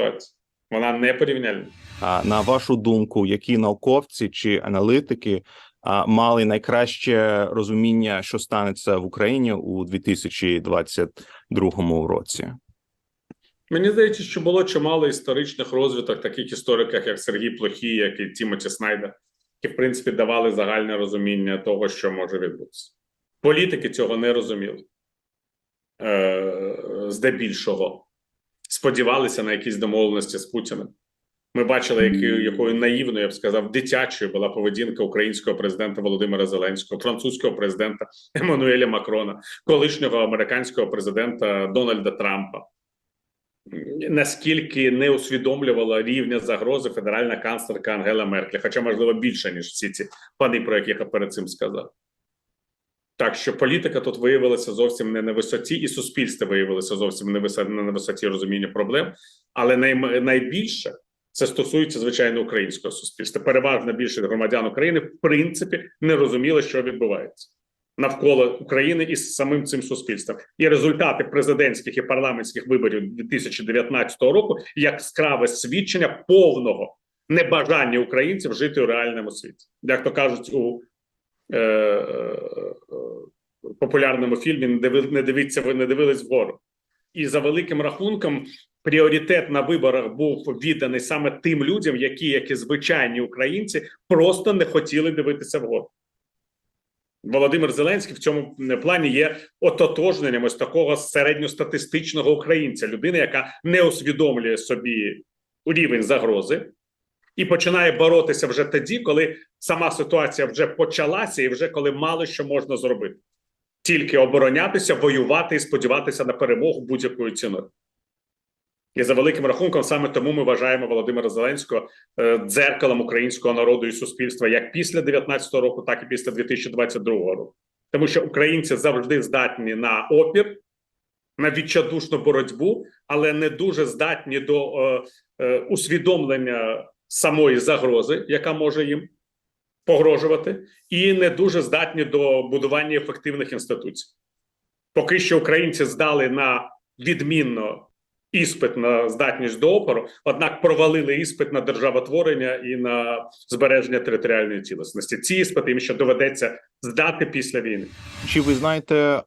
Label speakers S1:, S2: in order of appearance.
S1: ситуація. Вона не порівняльна.
S2: А на вашу думку, які науковці чи аналітики а, мали найкраще розуміння, що станеться в Україні у 2022 році?
S1: Мені здається, що було чимало історичних розвиток, таких істориків, як Сергій Плохій, як і Тімоті Снайдер, які, в принципі, давали загальне розуміння того, що може відбутися. Політики цього не розуміли. Е, здебільшого сподівалися на якісь домовленості з Путіним. Ми бачили, якою, якою наївною, я б сказав, дитячою була поведінка українського президента Володимира Зеленського, французького президента Еммануеля Макрона, колишнього американського президента Дональда Трампа. Наскільки не усвідомлювала рівня загрози федеральна канцлерка Ангела Меркель, хоча, можливо, більше, ніж всі ці пани, про яких я перед цим сказав. Так що політика тут виявилася зовсім не на висоті, і суспільство виявилося зовсім не на висоті розуміння проблем. Але най, найбільше це стосується звичайно українського суспільства. Переважна більшість громадян України в принципі не розуміли, що відбувається навколо України із самим цим суспільством. І результати президентських і парламентських виборів 2019 року яскраве свідчення повного небажання українців жити у реальному світі, як то кажуть у е, е, популярному фільмі не диви, не дивились вгору. І за великим рахунком, пріоритет на виборах був відданий саме тим людям, які, як і звичайні українці, просто не хотіли дивитися вгору. Володимир Зеленський в цьому плані є ототожненням ось такого середньостатистичного українця, людини, яка не усвідомлює собі рівень загрози, і починає боротися вже тоді, коли сама ситуація вже почалася, і вже коли мало що можна зробити, тільки оборонятися, воювати і сподіватися на перемогу будь-якою ціною. І за великим рахунком, саме тому ми вважаємо Володимира Зеленського е, дзеркалом українського народу і суспільства як після 19 року, так і після 2022 року, тому що українці завжди здатні на опір, на відчайдушну боротьбу, але не дуже здатні до е, е, усвідомлення самої загрози, яка може їм погрожувати, і не дуже здатні до будування ефективних інституцій. Поки що українці здали на відмінно іспит на здатність до опору, однак провалили іспит на державотворення і на збереження територіальної цілісності. Ці іспити їм ще доведеться здати після війни.
S2: Чи ви знаєте